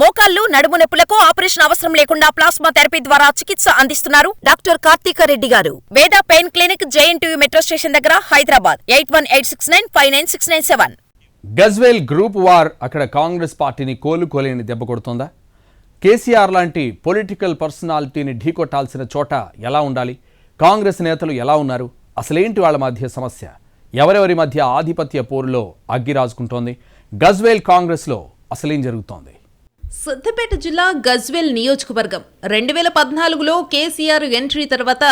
మోకాళ్ళు నడుము నొప్పులకు ఆపరేషన్ అవసరం లేకుండా ప్లాస్మా థెరపీ ద్వారా చికిత్స అందిస్తున్నారు డాక్టర్ కార్తీక రెడ్డి గారు. Veda pain clinic JNTU metro station దగ్గర Hyderabad. Eight one eight six nine five nine six nine seven. Gajwel group war అక్కడ కాంగ్రెస్ పార్టీని కోలుకోలేని దెబ్బ కొడుతోందా? కేసీఆర్ లాంటి పొలిటికల్ పర్సనాలిటీని ఢీకొట్టాల్సిన చోట ఎలా ఉండాలి? కాంగ్రెస్ నేతలు ఎలా ఉన్నారు? అసలేంటి వాళ్ళ మధ్య సమస్య? ఎవరెవరి మధ్య ఆధిపత్య పోరులో అగ్గిరాజుకుంటోంది గజ్వేల్ కాంగ్రెస్లో అసలేం జరుగుతోంది? సిద్దిపేట జిల్లా గజ్వేల్ నియోజకవర్గం. రెండు వేల పద్నాలుగులో కేసీఆర్ ఎంట్రీ తర్వాత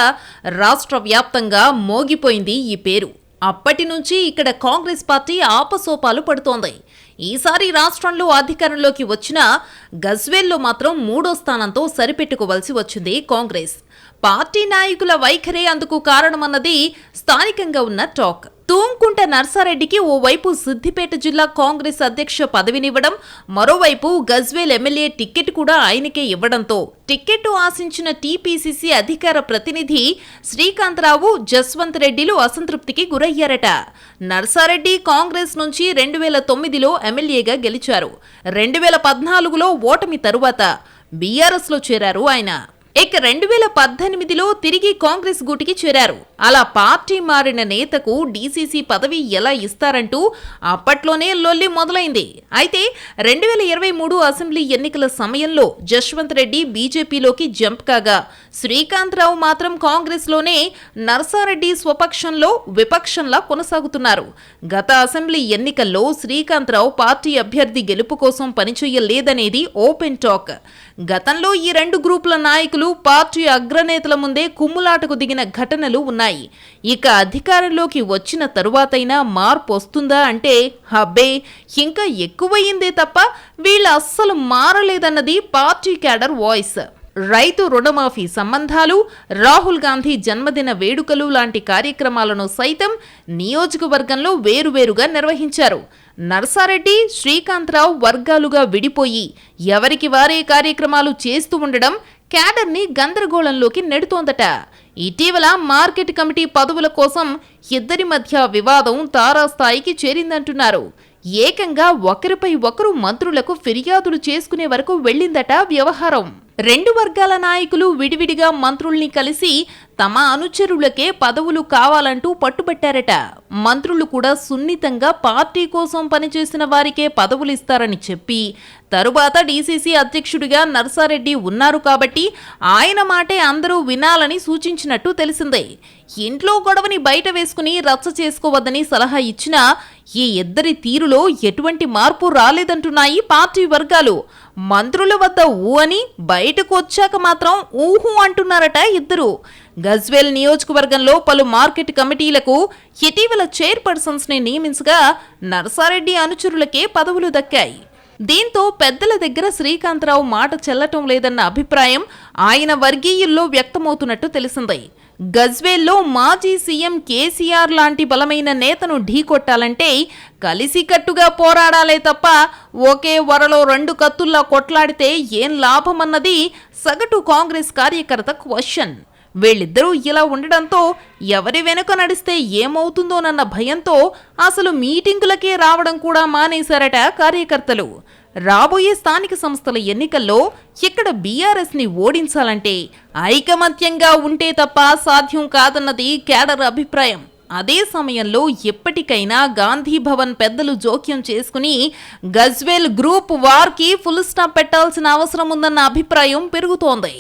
రాష్ట్ర వ్యాప్తంగా మోగిపోయింది ఈ పేరు. అప్పటి నుంచి ఇక్కడ కాంగ్రెస్ పార్టీ ఆపసోపాలు పడుతోంది. ఈసారి రాష్ట్రంలో అధికారంలోకి వచ్చిన గజ్వేల్లో మాత్రం మూడో స్థానంతో సరిపెట్టుకోవలసి వచ్చింది కాంగ్రెస్. పార్టీ నాయకుల వైఖరే అందుకు కారణమన్నది స్థానికంగా ఉన్న టాక్. తూంకుంట నర్సారెడ్డికి ఓవైపు సిద్దిపేట జిల్లా కాంగ్రెస్ అధ్యక్ష పదవినివ్వడం మరోవైపు గజ్వేల్ ఎమ్మెల్యే టికెట్ కూడా ఆయనకే ఇవ్వడంతో టికెట్ ఆశించిన టీపీసీసీ అధికార ప్రతినిధి శ్రీకాంతరావు జస్వంత్ రెడ్డిలు అసంతృప్తికి గురయ్యారట. నర్సారెడ్డి కాంగ్రెస్ నుంచి రెండు వేల తొమ్మిదిలో ఎమ్మెల్యేగా గెలిచారు. రెండు వేల పద్నాలుగులో ఓటమి తరువాత బీఆర్ఎస్లో చేరారు ఆయన. ఇక రెండు వేల పద్దెనిమిదిలో తిరిగి కాంగ్రెస్ గూటికి చేరారు. అలా పార్టీ మారిన నేతకు డీసీసీ పదవి ఎలా ఇస్తారంటూ అప్పట్లోనే లొల్లి మొదలైంది. అయితే రెండు వేల ఇరవై మూడు అసెంబ్లీ ఎన్నికల సమయంలో జశ్వంత్ రెడ్డి బీజేపీలోకి జంప్ కాగా శ్రీకాంత్రావు మాత్రం కాంగ్రెస్లోనే నర్సారెడ్డి స్వపక్షంలో విపక్షంలా కొనసాగుతున్నారు. గత అసెంబ్లీ ఎన్నికల్లో శ్రీకాంత్రావు పార్టీ అభ్యర్థి గెలుపు కోసం పనిచేయలేదనేది ఓపెన్ టాక్. గతంలో ఈ రెండు గ్రూపుల నాయకులు పార్టీ అగ్రనేతల ముందే కుమ్ములాటకు దిగిన ఘటనలు ఉన్నాయి. ఇక అధికారంలోకి వచ్చిన తరువాతైనా మార్పు వస్తుందా అంటే హబ్బే ఇంకా ఎక్కువయిందే తప్ప వీళ్ళు అస్సలు మారలేదన్నది పార్టీ క్యాడర్ వాయిస్. రైతు రుణమాఫీ సంబంధాలు రాహుల్ గాంధీ జన్మదిన వేడుకలు లాంటి కార్యక్రమాలను సైతం నియోజకవర్గంలో వేరువేరుగా నిర్వహించారు. నర్సారెడ్డి శ్రీకాంత్రావు వర్గాలుగా విడిపోయి ఎవరికి వారే కార్యక్రమాలు చేస్తూ ఉండడం క్యాడర్ని గందరగోళంలోకి నెడుతోందట. ఇటీవల మార్కెట్ కమిటీ పదవుల కోసం ఇద్దరి మధ్య వివాదం తారాస్థాయికి చేరిందంటున్నారు. ఏకంగా ఒకరిపై ఒకరు మంత్రులకు ఫిర్యాదులు చేసుకునే వరకు వెళ్ళిందట వ్యవహారం. రెండు వర్గాల నాయకులు విడివిడిగా మంత్రుల్ని కలిసి తమ అనుచరులకే పదవులు కావాలంటూ పట్టుబట్టారట. మంత్రులు కూడా సున్నితంగా పార్టీ కోసం పనిచేసిన వారికే పదవులు ఇస్తారని చెప్పి తరువాత డీసీసీ అధ్యక్షుడిగా నర్సారెడ్డి ఉన్నారు కాబట్టి ఆయన మాటే అందరూ వినాలని సూచించినట్టు తెలిసిందే. ఇంట్లో గొడవని బయట వేసుకుని రచ్చ చేసుకోవద్దని సలహా ఇచ్చినా ఈ ఇద్దరి తీరులో ఎటువంటి మార్పు రాలేదంటున్నాయి పార్టీ వర్గాలు. మంత్రుల వద్ద ఊ అని బయటకు వచ్చాక మాత్రం ఊహు అంటున్నారట ఇద్దరు. గజ్వేల్ నియోజకవర్గంలో పలు మార్కెట్ కమిటీలకు ఇటీవల చైర్పర్సన్స్ని నియమించగా నర్సారెడ్డి అనుచరులకే పదవులు దక్కాయి. దీంతో పెద్దల దగ్గర శ్రీకాంతరావు మాట చెల్లటం లేదన్న అభిప్రాయం ఆయన వర్గీయుల్లో వ్యక్తమవుతున్నట్టు తెలిసింది. గజ్వేల్లో మాజీ సీఎం కేసీఆర్ లాంటి బలమైన నేతను ఢీకొట్టాలంటే కలిసికట్టుగా పోరాడాలే తప్ప ఒకే వరలో రెండు కత్తుల్లా కొట్లాడితే ఏం లాభమన్నది సగటు కాంగ్రెస్ కార్యకర్త క్వశ్చన్. వీళ్ళిద్దరూ ఇలా ఉండడంతో ఎవరి వెనుక నడిస్తే ఏమవుతుందోనన్న భయంతో అసలు మీటింగులకే రావడం కూడా మానేశారట కార్యకర్తలు. రాబోయే స్థానిక సంస్థల ఎన్నికల్లో ఇక్కడ బీఆర్ఎస్ని ఓడించాలంటే ఐకమత్యంగా ఉంటే తప్ప సాధ్యం కాదన్నది కేడర్ అభిప్రాయం. అదే సమయంలో ఎప్పటికైనా గాంధీ భవన్ పెద్దలు జోక్యం చేసుకుని గజ్వేల్ గ్రూప్ వార్కి ఫుల్ స్టాప్ పెట్టాల్సిన అవసరం ఉందన్న అభిప్రాయం పెరుగుతోంది.